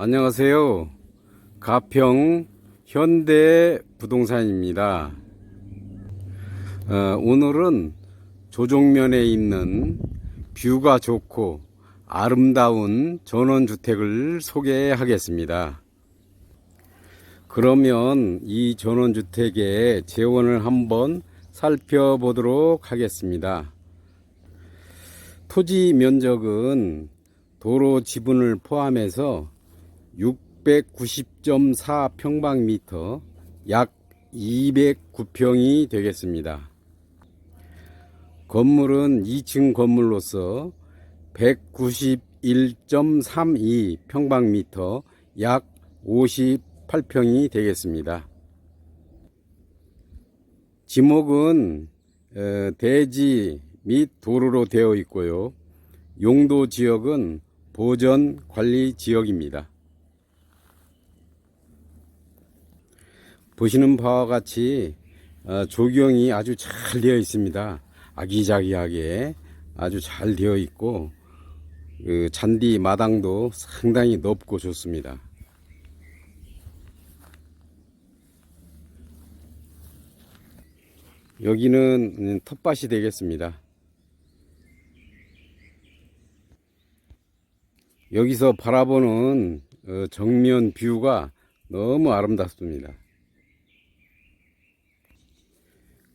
안녕하세요. 가평 현대 부동산입니다. 어, 오늘은 조종면에 있는 뷰가 좋고 아름다운 전원주택을 소개하겠습니다. 그러면 이 전원주택의 재원을 한번 살펴보도록 하겠습니다. 토지 면적은 도로 지분을 포함해서 690.4 평방미터 약 209평이 되겠습니다. 건물은 2층 건물로서 191.32 평방미터 약 58평이 되겠습니다. 지목은 어, 대지 및 도로로 되어 있고요. 용도 지역은 보전 관리 지역입니다. 보시는 바와 같이 어, 조경이 아주 잘 되어 있습니다. 아기자기하게 아주 잘 되어 있고 그 잔디 마당도 상당히 넓고 좋습니다. 여기는 음, 텃밭이 되겠습니다. 여기서 바라보는 어, 정면 뷰가 너무 아름답습니다.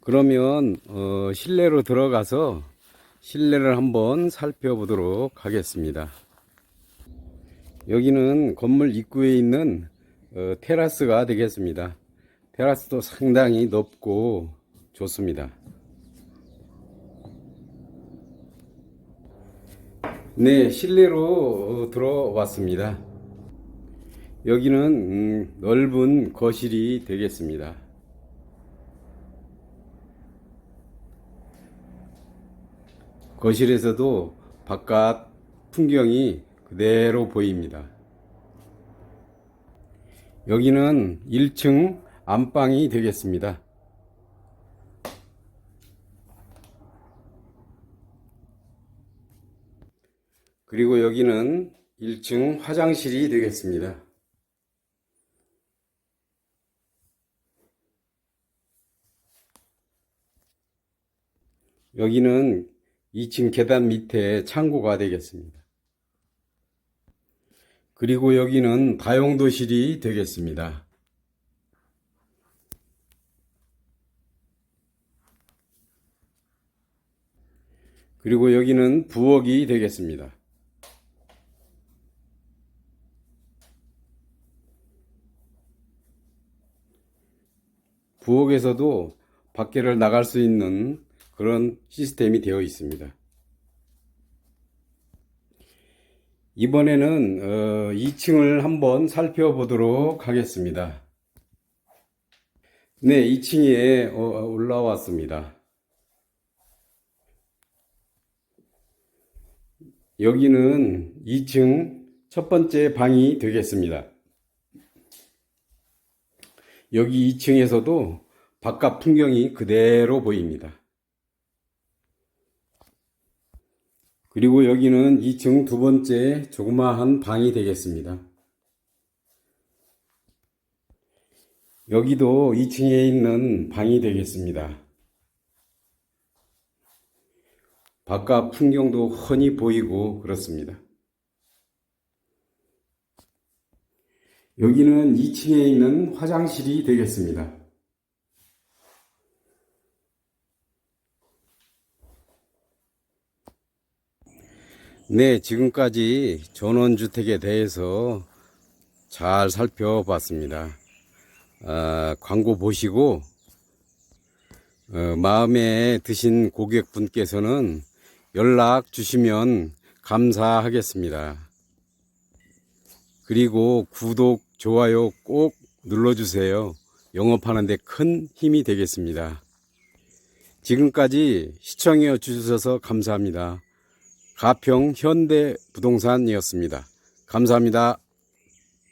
그러면 어, 실내로 들어가서 실내를 한번 살펴보도록 하겠습니다. 여기는 건물 입구에 있는 어, 테라스가 되겠습니다. 테라스도 상당히 넓고 좋습니다. 네, 실내로 어, 들어왔습니다. 여기는 음, 넓은 거실이 되겠습니다. 거실에서도 바깥 풍경이 그대로 보입니다. 여기는 1층 안방이 되겠습니다. 그리고 여기는 1층 화장실이 되겠습니다. 여기는 2층 계단 밑에 창고가 되겠습니다. 그리고 여기는 다용도실이 되겠습니다. 그리고 여기는 부엌이 되겠습니다. 부엌에서도 밖에를 나갈 수 있는 그런 시스템이 되어 있습니다. 이번에는 어, 2층을 한번 살펴보도록 하겠습니다. 네, 2층에 올라왔습니다. 여기는 2층 첫 번째 방이 되겠습니다. 여기 2층에서도 바깥 풍경이 그대로 보입니다. 그리고 여기는 2층 두 번째 조그마한 방이 되겠습니다. 여기도 2층에 있는 방이 되겠습니다. 바깥 풍경도 훤히 보이고 그렇습니다. 여기는 2층에 있는 화장실이 되겠습니다. 네, 지금까지 전원주택에 대해서 잘 살펴봤습니다. 아, 광고 보시고 어, 마음에 드신 고객분께서는 연락 주시면 감사하겠습니다. 그리고 구독, 좋아요 꼭 눌러주세요. 영업하는데 큰 힘이 되겠습니다. 지금까지 시청해 주셔서 감사합니다. 가평 현대 부동산이었습니다. 감사합니다.